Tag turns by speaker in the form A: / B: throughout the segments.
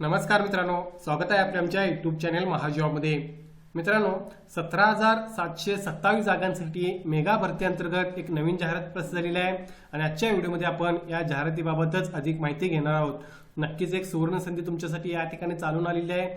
A: नमस्कार मित्रांनो स्वागत आहे आपल्या आमच्या युट्यूब चॅनेल महाजॉबमध्ये मित्रांनो सतरा हजार सातशे सत्तावीस जागांसाठी मेगा भरतीअंतर्गत एक नवीन जाहिरात प्रसिद्ध झालेली आहे. आणि आजच्या व्हिडिओमध्ये आपण या जाहिरातीबाबतच अधिक माहिती घेणार आहोत. नक्कीच एक सुवर्ण संधी तुमच्यासाठी या ठिकाणी चालून आलेली आहे.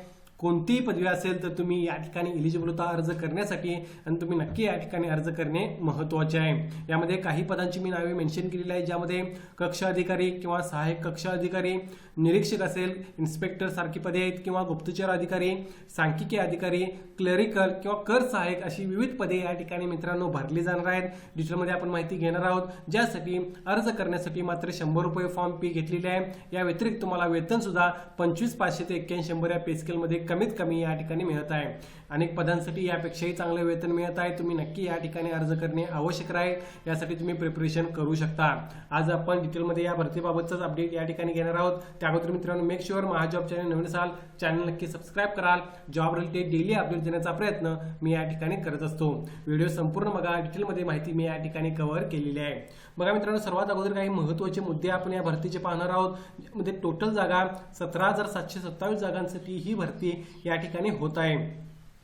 A: कोणतीही पदवी असेल तर तुम्ही या ठिकाणी इलिजिबल अर्ज करण्यासाठी आणि तुम्ही नक्की या ठिकाणी अर्ज करणे महत्त्वाचे आहे. यामध्ये काही पदांची मी नावे मेन्शन केलेली आहे ज्यामध्ये कक्ष अधिकारी किंवा सहाय्यक कक्ष अधिकारी निरीक्षक असेल इन्स्पेक्टर सारखी पदे आहेत किंवा गुप्तचर अधिकारी सांख्यिकी अधिकारी क्लरिकल किंवा कर सहाय्यक अशी विविध पदे या ठिकाणी मित्रांनो भरली जाणार आहेत. डिटेलमध्ये आपण माहिती घेणार आहोत. ज्यासाठी अर्ज करण्यासाठी मात्र शंभर रुपये फॉर्म फी घेतलेली आहे. या व्यतिरिक्त तुम्हाला वेतन सुद्धा पंचवीस पाचशे ते एक्क्याऐंशी शंभर या पे स्केलमध्ये कमीत कमी या ठिकाणी मिळत आहे. अनेक पदांसाठी यापेक्षाही चांगलं वेतन मिळत आहे. तुम्ही नक्की या ठिकाणी अर्ज करणे आवश्यक राहील. यासाठी तुम्ही प्रिपरेशन करू शकता. आज आपण डिटेलमध्ये या भरतीबाबतच अपडेट या ठिकाणी घेणार आहोत. त्या मित्रांनो मेक शुअर महाजॉब चॅनल नवीन असाल चॅनल नक्की सबस्क्राईब कराल. जॉब रिलेटेड डेली अपडेट देण्याचा प्रयत्न मी या ठिकाणी करत असतो. व्हिडिओ संपूर्ण बघा. डिटेलमध्ये माहिती मी या ठिकाणी कव्हर केलेली आहे. बघा मित्रांनो सर्वात अगोदर काही महत्त्वाचे मुद्दे आपण या भरतीचे पाहणार आहोत. म्हणजे टोटल जागा सतरा हजार सातशे सत्तावीस जागांसाठी ही भरती या ठिकाणी होत आहे.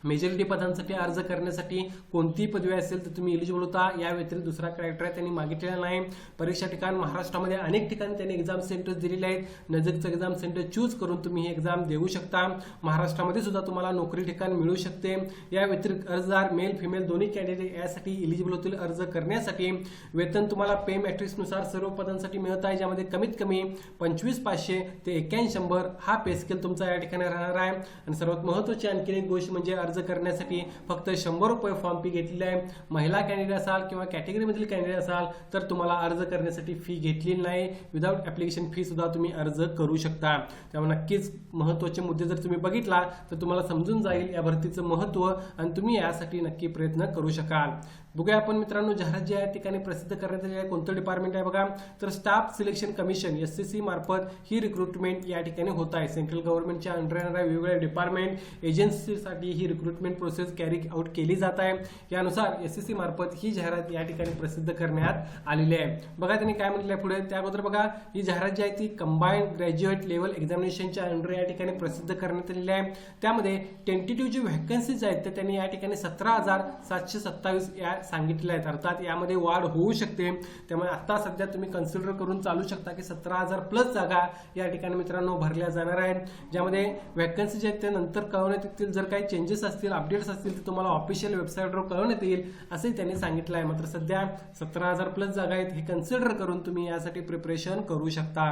A: मेजॉरिटी पदांसाठी अर्ज करण्यासाठी कोणतीही पदवी असेल तर तुम्ही एलिजिबल होता. या व्यतिरिक्त दुसरा क्रायटेरिया त्यांनी मागितलेला नाही. परीक्षा ठिकाण महाराष्ट्रामध्ये अनेक ठिकाणी त्यांनी एक्झाम सेंटर्स दिलेले आहेत. नजीकचं एक्झाम सेंटर चूज करून तुम्ही ही एक्झाम देऊ शकता. महाराष्ट्रामध्ये सुद्धा तुम्हाला नोकरी ठिकाण मिळू शकते. या व्यतिरिक्त अर्जदार मेल फिमेल दोन्ही कॅन्डिडेट यासाठी इलिजिबल होतील अर्ज करण्यासाठी. वेतन तुम्हाला पे मॅट्रिक्सनुसार सर्व पदांसाठी मिळत आहे ज्यामध्ये कमीत कमी पंचवीस पाचशे ते एक्क्याऐंशी शंभर हा पे स्केल तुमचा या ठिकाणी राहणार आहे. आणि सर्वात महत्त्वाची आणखी एक गोष्ट म्हणजे अर्ज अर्ज करण्यासाठी फक्त शंभर रुपये फॉर्म फी घेतलेली आहे. महिला कॅन्डिडेट असाल किंवा कॅटेगरीमधील कॅन्डिडेट असाल तर तुम्हाला अर्ज करण्यासाठी फी घेतलेली नाही. विदाऊट ॲप्लिकेशन फी सुद्धा तुम्ही अर्ज करू शकता. त्यामुळे नक्कीच महत्त्वाचे मुद्दे जर तुम्ही बघितला तर तुम्हाला समजून जाईल या भरतीचं महत्त्व आणि तुम्ही यासाठी नक्की प्रयत्न करू शकाल. बघूया आपण मित्रांनो जाहिरात जी आहे ठिकाणी प्रसिद्ध करण्यात आलेली आहे. कोणतं डिपार्टमेंट आहे बघा? तर staff selection commission S C C मार्फत ही रिक्रुटमेंट या ठिकाणी होत आहे. सेंट्रल गव्हर्नमेंटच्या अंडर येणाऱ्या वेगवेगळ्या डिपार्टमेंट एजन्सीसाठी ही रिक्रुटमेंट प्रोसेस कॅरी आउट केली जात आहे. यानुसार एस सी सी मार्फत ही जाहिरात या ठिकाणी प्रसिद्ध करण्यात आलेली आहे. बघा त्यांनी काय म्हटलं आहे पुढे? त्या अगोदर बघा ही जाहिरात जी आहे ती कंबाईंड ग्रॅज्युएट लेवल एक्झामिनेशनच्या अंडर या ठिकाणी प्रसिद्ध करण्यात आलेली आहे. त्यामध्ये टेंटेटिव्ह जी व्हॅकन्सीज आहेत त्या त्यांनी या ठिकाणी सतरा हजार सातशे सत्तावीस या सांगितलेल्या आहेत अर्थात यामध्ये वाढ होऊ शकते. त्यामुळे आता सध्या तुम्ही कन्सिडर करून चालू शकता की सतरा हजार प्लस जागा या ठिकाणी मित्रांनो भरल्या जाणार आहेत. ज्यामध्ये व्हॅकन्सी जे आहेत ते नंतर कळवण्यात येतील. जर काही चेंजेस असतील अपडेट्स असतील तर तुम्हाला ऑफिशियल वेबसाईटवर कळवण्यात येईल असंही त्यांनी सांगितलं आहे मात्र सध्या सतरा हजार प्लस जागा आहेत हे कन्सिडर करून तुम्ही यासाठी प्रिपरेशन करू शकता.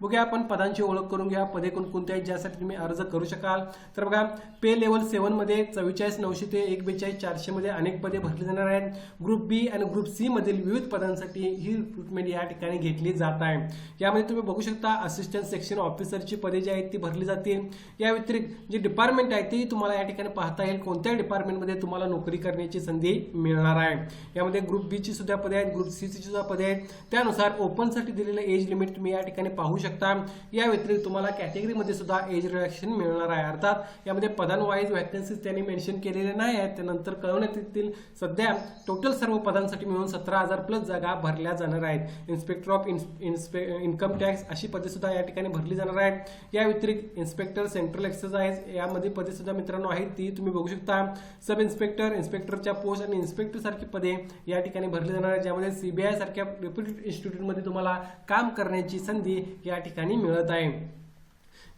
A: बघूया आपण पदांची ओळख करून घ्या. पदे कोणकोणते आहेत ज्यासाठी तुम्ही अर्ज करू शकाल? तर बघा पे लेवल सेवनमध्ये चव्वेचाळीस नऊशे ते एक बेचाळीस चारशे मध्ये अनेक पदे भरली जाणार आहेत. ग्रुप बी आणि ग्रुप सी मधील विविध पदांसाठी ही रिक्रुटमेंट या ठिकाणी घेतली जात आहे. यामध्ये तुम्ही बघू शकता असिस्टंट सेक्शन ऑफिसरची पदे जी आहेत ती भरली जातील. या व्यतिरिक्त जे डिपार्टमेंट आहे ती तुम्हाला या ठिकाणी पाहता येईल. कोणत्या डिपार्टमेंटमध्ये तुम्हाला नोकरी करण्याची संधी मिळणार आहे? यामध्ये ग्रुप बी ची सुद्धा पदे आहेत ग्रुप सी ची सुद्धा पदे आहेत. त्यानुसार ओपनसाठी दिलेलं एज लिमिट तुम्ही या ठिकाणी पाहू शकता. या व्यतिरिक्त तुम्हाला कॅटेगरीमध्ये सुद्धा एज रिडक्शन मिळणार आहे. अर्थात यामध्ये पदांवाईज व्हॅकन्सीज त्यांनी मेन्शन केलेले नाही आहेत. त्यानंतर कळवण्यात येतील. सध्या टोटल सर्व पदांसाठी मिळून सतरा हजार प्लस जागा भरल्या जाणार आहेत. इन्स्पेक्टर ऑफ इन्स्पे इन्कम टॅक्स अशी पदे सुद्धा या ठिकाणी भरली जाणार आहेत. या व्यतिरिक्त इन्स्पेक्टर सेंट्रल एक्सरसाइज यामध्ये पदे सुद्धा मित्रांनो आहेत ती तुम्ही बघू शकता. सब इन्स्पेक्टर इन्स्पेक्टरच्या पोस्ट आणि इन्स्पेक्टर सारखी पदे या ठिकाणी भरली जाणार आहेत ज्यामध्ये सीबीआय सारख्या रेप्युटेड इन्स्टिट्यूटमध्ये तुम्हाला काम करण्याची संधी या ठिकाणी मिळत आहे.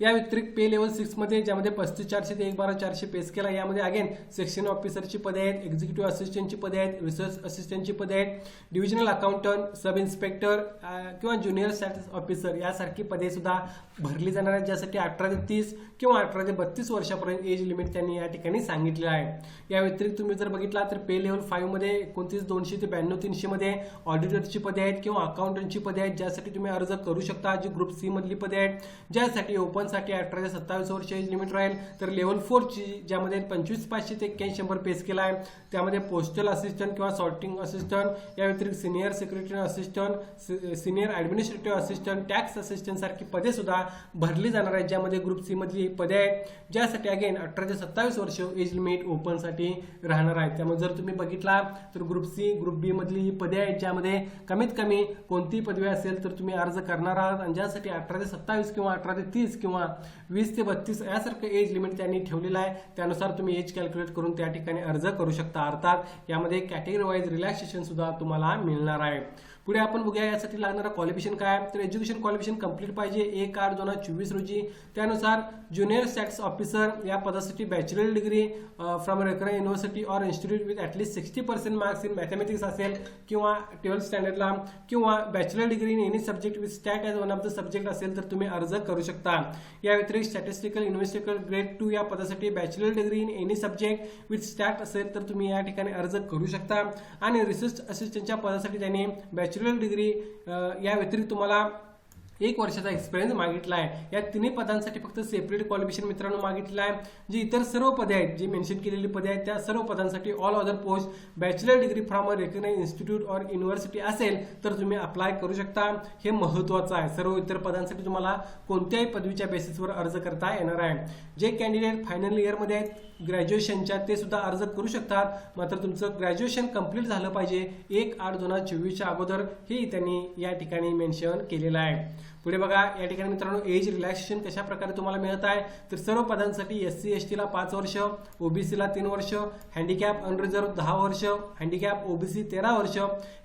A: या व्यतिरिक्त पे लेवल सिक्समध्ये ज्यामध्ये पस्तीस चारशे ते एक बारा चारशे पेस केला. यामध्ये अगेन सेक्शन ऑफिसरची पदे आहेत एक्झिक्युटिव्ह असिस्टंटची पदे आहेत रिसर्च असिस्टंटची पदे आहेत डिव्हिजनल अकाउंटंट सब इन्स्पेक्टर किंवा ज्युनियर स्टॅटस ऑफिसर यासारखी पदे सुद्धा भरली जाणार आहेत ज्यासाठी अठरा ते तीस किंवा अठरा ते बत्तीस वर्षापर्यंत एज लिमिट त्यांनी या ठिकाणी सांगितलेलं आहे. या व्यतिरिक्त तुम्ही जर बघितला तर पे लेवल फाईव्हमध्ये एकोणतीस दोनशे ते ब्याण्णव तीनशेमध्ये ऑडिटरची पदे आहेत किंवा अकाउंटंटची पदे आहेत ज्यासाठी तुम्ही अर्ज करू शकता जी ग्रुप सी मधली पदे आहेत ज्यासाठी ओपनसाठी अठरा ते सत्तावीस वर्ष एज लिमिट राहील. तर लेवल फोरची ज्यामध्ये पंचवीस पाचशे ते एक्क्याऐंशी शंभर पेस केला आहे. त्यामध्ये पोस्टल असिस्टंट किंवा सॉर्टिंग असिस्टंट या व्यतिरिक्त senior secretary assistant senior administrative assistant tax assistant सारखी पदे सुद्धा भरली जाणार आहेत ज्यामध्ये ग्रुप सी मधली पदे आहेत. ज्यासाठी अगेन अठरा ते सत्तावीस वर्ष एज लिमिट ओपनसाठी राहणार आहेत. त्यामुळे जर तुम्ही बघितला तर ग्रुप सी ग्रुप बी मधली ही पदे आहेत ज्यामध्ये कमीत कमी कोणतीही पदवी असेल तर तुम्ही अर्ज करणार आहात. आणि ज्यासाठी अठरा ते सत्तावीस किंवा अठरा ते तीस किंवा किंवा वीस ते बत्तीस यासारखं एज लिमिट त्यांनी ठेवलेलं आहे. त्यानुसार तुम्ही एज कॅल्क्युलेट करून त्या ठिकाणी अर्ज करू शकता. अर्थात यामध्ये कॅटेगरी वाईज रिलॅक्सेशन सुद्धा तुम्हाला मिळणार आहे. पुढे आपण बघूया यासाठी लागणारं क्वालिफिकेशन काय. तर एज्युकेशन क्वालिफिकेशन कंप्लीट पाहिजे. एक आठ दोन हजार चोवीस रोजी. त्यानुसार ज्युनियर सॅक्स ऑफिसर या पदासाठी bachelor degree from रेकरा university or institute with at least sixty percent marks in mathematics असेल किंवा ट्वेल्थ स्टँडर्डला किंवा bachelor degree in any subject with stat as one of the subject असेल तर तुम्ही अर्ज करू शकता. या व्यतिरिक्त स्टॅटिस्टिकल युनिव्हर्सिटिकल ग्रेड टू या पदासाठी bachelor degree in any subject with stat असेल तर तुम्ही या ठिकाणी अर्ज करू शकता. आणि रिसर्च असिस्टंटच्या पदासाठी त्यांनी बॅचलर डिग्री या व्यतिरिक्त तुम्हाला एक वर्षाचा एक्सपिरियन्स मागितला आहे. या तिन्ही पदांसाठी फक्त सेपरेट क्वालिफिकेशन मित्रांनो मागितलं आहे. जी इतर सर्व पदे आहेत जी मेन्शन केलेली पदे आहेत त्या सर्व पदांसाठी all other post bachelor degree from a recognise institute or university असेल तर तुम्ही अप्लाय करू शकता. हे महत्त्वाचं आहे. सर्व इतर पदांसाठी तुम्हाला कोणत्याही पदवीच्या बेसिसवर अर्ज करता येणार आहे. जे कॅन्डिडेट फायनल इयरमध्ये आहेत ग्रॅज्युएशनच्या ते सुद्धा अर्ज करू शकतात. मात्र तुमचं ग्रॅज्युएशन कंप्लीट झालं पाहिजे एक आठ दोन हजार चोवीसच्या अगोदर हे त्यांनी या ठिकाणी मेन्शन केलेलं आहे. पुढे बघा या ठिकाणी मित्रांनो एज रिलॅक्सेशन कशा प्रकारे तुम्हाला मिळत आहे? तर सर्व पदांसाठी एस सी एस टीला पाच वर्ष ओबीसीला तीन वर्ष हँडिकॅप अनरिझर्व दहा वर्ष हँडिकॅप ओबीसी तेरा वर्ष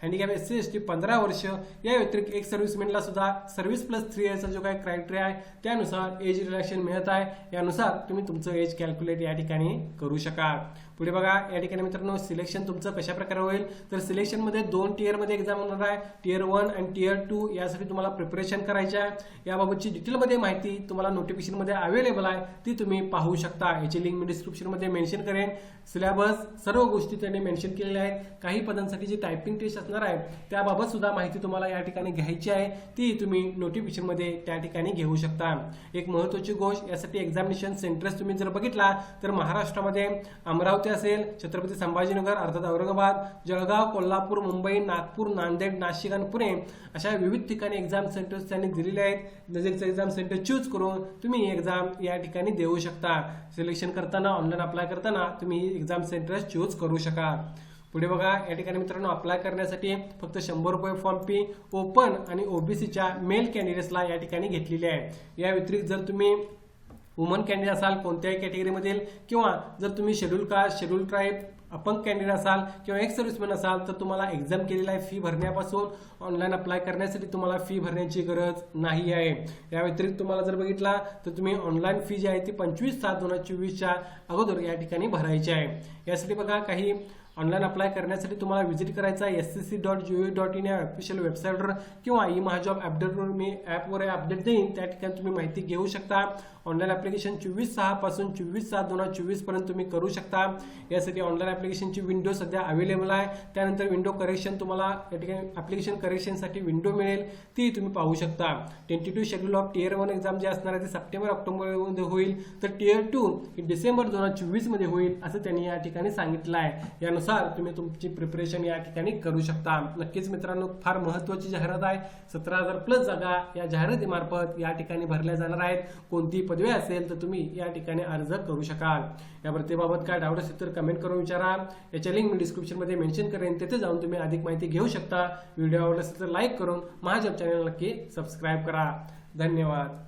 A: handicap S C S T पंधरा वर्ष. या व्यतिरिक्त एक सर्व्हिसमॅनला सुद्धा सर्व्हिस प्लस थ्री इयरचा जो काही क्रायटेरिया आहे त्यानुसार एज रिलॅक्सेशन मिळत आहे. यानुसार तुम्ही तुमचं एज कॅल्क्युलेट या ठिकाणी करू शकाल. पुढे बघा या ठिकाणी मित्रांनो सिलेक्शन तुमचं कशा प्रकारे होईल? तर सिलेक्शनमध्ये दोन टिअरमध्ये एक्झाम होणार आहे. टिअर वन आणि टिअर टू यासाठी तुम्हाला प्रिपरेशन करायचं आहे याबाबतची डिटेलमध्ये माहिती तुम्हाला नोटिफिकेशनमध्ये अवेलेबल आहे. ती तुम्ही पाहू शकता. याची लिंक मी डिस्क्रिप्शनमध्ये मेन्शन करेन. सिलेबस सर्व गोष्टी त्यांनी मेन्शन केलेल्या आहेत. काही पदांसाठी जी टायपिंग टेस्ट असणार आहे त्याबाबत सुद्धा माहिती तुम्हाला या ठिकाणी घ्यायची आहे. ती तुम्ही नोटिफिकेशनमध्ये त्या ठिकाणी घेऊ शकता. एक महत्त्वाची गोष्ट यासाठी एक्झामिनेशन सेंटर्स तुम्ही जर बघितला तर महाराष्ट्रामध्ये अमरावती असेल छत्रपती संभाजीनगर अर्थात औरंगाबाद जळगाव कोल्हापूर मुंबई नागपूर नांदेड नाशिक आणि पुणे अशा विविध ठिकाणी एक्झाम सेंटर्स त्यांनी दिलेले आहेत. नजीकचं एक्झाम सेंटर चूज करून तुम्ही एक्झाम या ठिकाणी देऊ शकता. सिलेक्शन करताना ऑनलाईन अप्लाय करताना तुम्ही एक्झाम सेंटर्स चूज करू शकाल. पुढे बघा या ठिकाणी मित्रांनो अप्लाय करण्यासाठी फक्त शंभर रुपये फॉर्म फी ओपन आणि ओबीसीच्या मेल कॅन्डिडेट्सला या ठिकाणी घेतलेली आहे या व्यतिरिक्त जर तुम्ही वुमन कॅन्डिडेट असाल कोणत्याही कॅटेगरीमधील किंवा जर तुम्ही शेड्यूल कास्ट शेड्यूल ट्राईब अपंग कॅन्डिडेट असाल किंवा एक्स सर्व्हिसमॅन असाल तर तुम्हाला एक्झाम केलेला आहे फी भरण्यापासून. ऑनलाईन अप्लाय करण्यासाठी तुम्हाला फी भरण्याची गरज नाही आहे. या व्यतिरिक्त तुम्हाला जर बघितला तर तुम्ही ऑनलाईन फी जी आहे ती पंचवीस सात दोन हजार चोवीसच्या अगोदर या ठिकाणी भरायची आहे. यासाठी बघा काही ऑनलाईन अप्लाय करण्यासाठी तुम्हाला व्हिजिट करायचा आहे S C C dot G O dot in या ऑफिशियल वेबसाईटवर किंवा ई महाजॉब अपडेटवर मी ॲपवर अपडेट देईन. त्या ठिकाणी तुम्ही माहिती घेऊ शकता. ऑनलाईन ॲप्लिकेशन चोवीस सहा पासून चोवीस सात दोन हजार चोवीसपर्यंत तुम्ही करू शकता. यासाठी ऑनलाईन ॲप्लिकेशनची विंडो सध्या अवेलेबल आहे. त्यानंतर विंडो करेक्शन तुम्हाला या ठिकाणी ॲप्लिकेशन करेक्शनसाठी विंडो मिळेल. ती तुम्ही पाहू शकता. Tentative schedule of tier one exam जे असणार आहे ते सप्टेंबर ऑक्टोबरमध्ये होईल. तर टिअर टू डिसेंबर दोन हजार चोवीसमध्ये होईल असं त्यांनी या ठिकाणी सांगितलं आहे. यानुसार तुम्ही तुमची प्रिपरेशन या ठिकाणी करू शकता. नक्कीच मित्रांनो फार महत्त्वाची जाहिरात आहे. सतरा हजार प्लस जागा या जाहिरातीमार्फत या ठिकाणी भरल्या जाणार आहेत. कोणती पदवी असेल तर तुम्ही या ठिकाणी अर्ज करू शकाल. या भरतीबाबत काय डाऊट असेल तर कमेंट करून विचारा. याच्या लिंक मी डिस्क्रिप्शनमध्ये मेन्शन करेन. तिथे जाऊन तुम्ही अधिक माहिती घेऊ शकता. व्हिडिओ आवडला असेल तर लाईक करून महाजब चॅनल नक्की सबस्क्राईब करा. धन्यवाद.